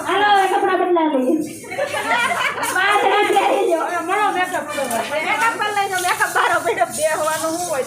હાલો કપડા બદલા લઈએ પાંચ રાત કરી જો મેકઅપ મેકઅપ પર લઈને મેકઅપ બારો બેડો બેહવાનું હું હોય